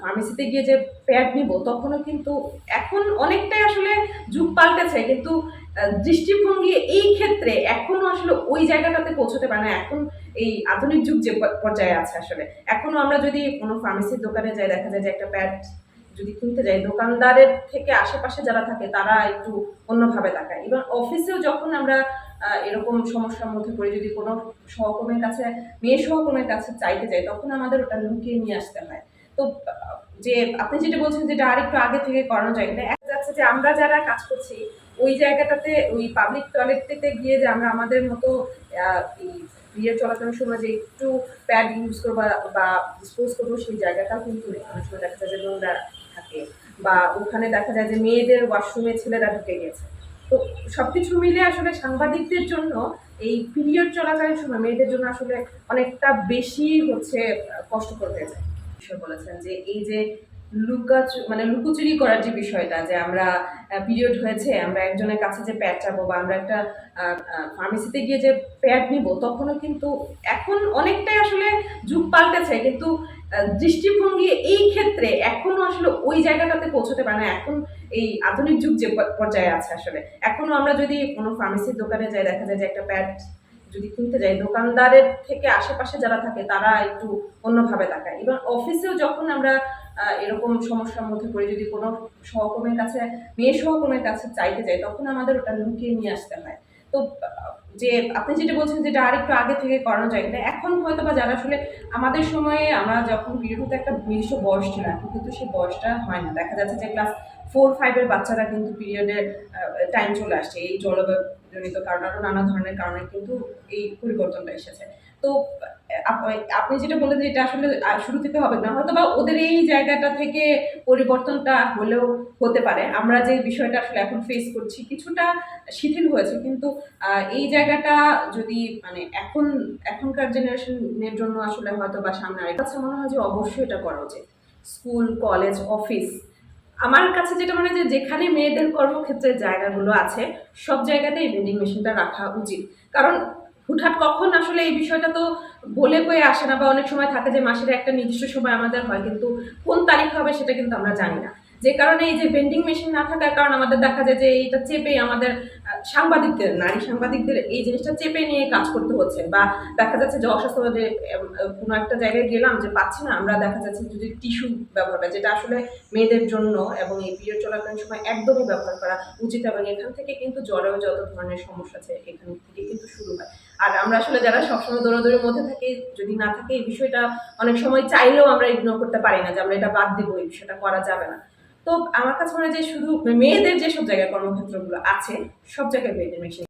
ফার্মেসিতে গিয়ে যে প্যাড নিব, তখনও কিন্তু এখন অনেকটাই আসলে যুগ পাল্টেছে। কিন্তু দৃষ্টিভঙ্গি এই ক্ষেত্রে এখনও আসলে ওই জায়গাটাতে পৌঁছতে পারে না। এখন এই আধুনিক যুগ যে পর্যায়ে আছে আসলে। এখনও আমরা যদি কোনো ফার্মেসির দোকানে যাই, দেখা যায় যে একটা প্যাড যদি কিনতে যাই, দোকানদারের থেকে আশেপাশে যারা থাকে, তারা একটু অন্যভাবে তাকায়। এবং অফিসেও যখন আমরা এরকম সমস্যার মধ্যে পড়ে, যদি কোনো সহকর্মীর কাছে, মেয়ে সহকর্মীর কাছে চাইতে যাই, তখন আমাদের ওটা লুকিয়ে নিয়ে আসতে হয়। তো যে আপনি যেটা বলছেন যেটা আরেকটু আগে থেকে করানো যায় এটা দেখা যাচ্ছে যে আমরা যারা কাজ করছি ওই জায়গাটাতে ওই পাবলিক টয়লেটটিতে গিয়ে যে আমরা আমাদের মতো বিয়ে চলাকালীন সময় যে একটু প্যাড ইউজ করব বা- ডিসপোজ করব সেই জায়গাটাও কিন্তু অনেক দেখা যায় যে নোংরা থাকে বা ওখানে দেখা যায় যে মেয়েদের ওয়াশরুমে ছেলেরা ঢুকে গেছে। তো সবকিছু মিলে আসলে সাংবাদিকদের জন্য এই পিরিয়ড চলাকালীন সময় মেয়েদের জন্য আসলে অনেকটা বেশি হচ্ছে আহ, কষ্টকর হয়ে যায়। বিষয় বলেছেন যে এই যে লুকা মানে লুকোচুরি করার যে বিষয়টা, যে আমরা পিরিয়ড হয়েছে, আমরা একজনের কাছে যে প্যাড চাবো বা আমরা একটা ফার্মেসিতে গিয়ে যে প্যাড নিব, তখনও কিন্তু এখন অনেকটাই আসলে যুগ পাল্টেছে। কিন্তু দৃষ্টিভঙ্গি এই ক্ষেত্রে এখনও আসলে ওই জায়গাটাতে পৌঁছতে পারে না। এখন এই আধুনিক যুগ যে পর্যায়ে আছে আসলে। এখনও আমরা যদি কোনো ফার্মেসির দোকানে যাই, দেখা যায় যে একটা প্যাড যদি কিনতে যাই, দোকানদারের থেকে আশেপাশে যারা থাকে, তারা একটু অন্যভাবে তাকায়। এবং অফিসেও যখন আমরা এরকম সমস্যার মধ্যে পড়ে, যদি কোনো সহকর্মীর কাছে, মেয়ে সহকর্মীর কাছে চাইতে যাই, তখন আমাদের ওটা লুকিয়ে নিয়ে আসতে হয়। তো, যে আপনি যেটা বলছেন যেটা আরেকটু আগে থেকে করানো যায় এটা এখন হয়তো বা যারা আসলে আমাদের সময়ে আমরা যখন পিরিয়ড হতে একটা নির্দিষ্ট বয়স ছিল এখন কিন্তু সেই বয়সটা হয় না। দেখা যাচ্ছে যে ক্লাস ফোর ফাইভের বাচ্চারা কিন্তু পিরিয়ডের টাইম চলে আসছে। এই জলবায়ুজনিত কারণ আরও নানা ধরনের কারণে কিন্তু এই পরিবর্তনটা এসেছে। তো আপ- আপনি যেটা বললেন যে এটা আসলে শুরু থেকে হবে না হয়তো বা ওদের এই জায়গাটা থেকে পরিবর্তনটা হলেও হতে পারে। আমরা যে বিষয়টা আসলে এখন ফেস করছি, কিছুটা শিথিল হয়েছে। কিন্তু এই জায়গাটা যদি মানে এখন, এখনকার জেনারেশনের জন্য আসলে হয়তো বা সামনে আরেক কাছে মনে হয় যে অবশ্যই এটা করা উচিত। স্কুল কলেজ অফিস আমার কাছে যেটা মনে হয় যে যেখানে মেয়েদের কর্মক্ষেত্রের জায়গাগুলো আছে, সব জায়গাতেই ভেন্ডিং মেশিনটা রাখা উচিত। কারণ হুটহাট কখন আসলে এই বিষয়টা তো বলে কয়ে আসে না বা অনেক সময় থাকে যে মাসের একটা নির্দিষ্ট সময় আমাদের হয়, কিন্তু কোন তারিখ হবে সেটা কিন্তু আমরা জানি না। যে কারণে এই যে ভেন্ডিং মেশিন না থাকার কারণ আমাদের দেখা যায় যে এইটা চেপে আমাদের সাংবাদিকদের, নারী সাংবাদিকদের এই জিনিসটা চেপে নিয়ে কাজ করতে হচ্ছে বা দেখা যাচ্ছে যে অস্বাস্থ্য যে কোনো একটা জায়গায় গেলাম যে পাচ্ছি না, আমরা দেখা যাচ্ছে যদি টিস্যু ব্যবহার করা, যেটা আসলে মেয়েদের জন্য এবং এই পিরিয়ড চলাকালীন সময় একদমই ব্যবহার করা উচিত এবং এখান থেকে কিন্তু জ্বরেও যত ধরনের সমস্যা আছে এখান থেকে কিন্তু শুরু হয়। আর আমরা আসলে যারা সবসময় দৌড়াদৌড়ির মধ্যে থাকি, যদি না থাকে এই বিষয়টা অনেক সময় চাইলেও আমরা ইগনোর করতে পারি না যে আমরা এটা বাদ দেবো, এই বিষয়টা করা যাবে না। তো আমার কাছে মনে হয় যে শুধু মেয়েদের যেসব জায়গায় কর্মক্ষেত্রগুলো আছে, সব জায়গায় মেয়েদের মেশিন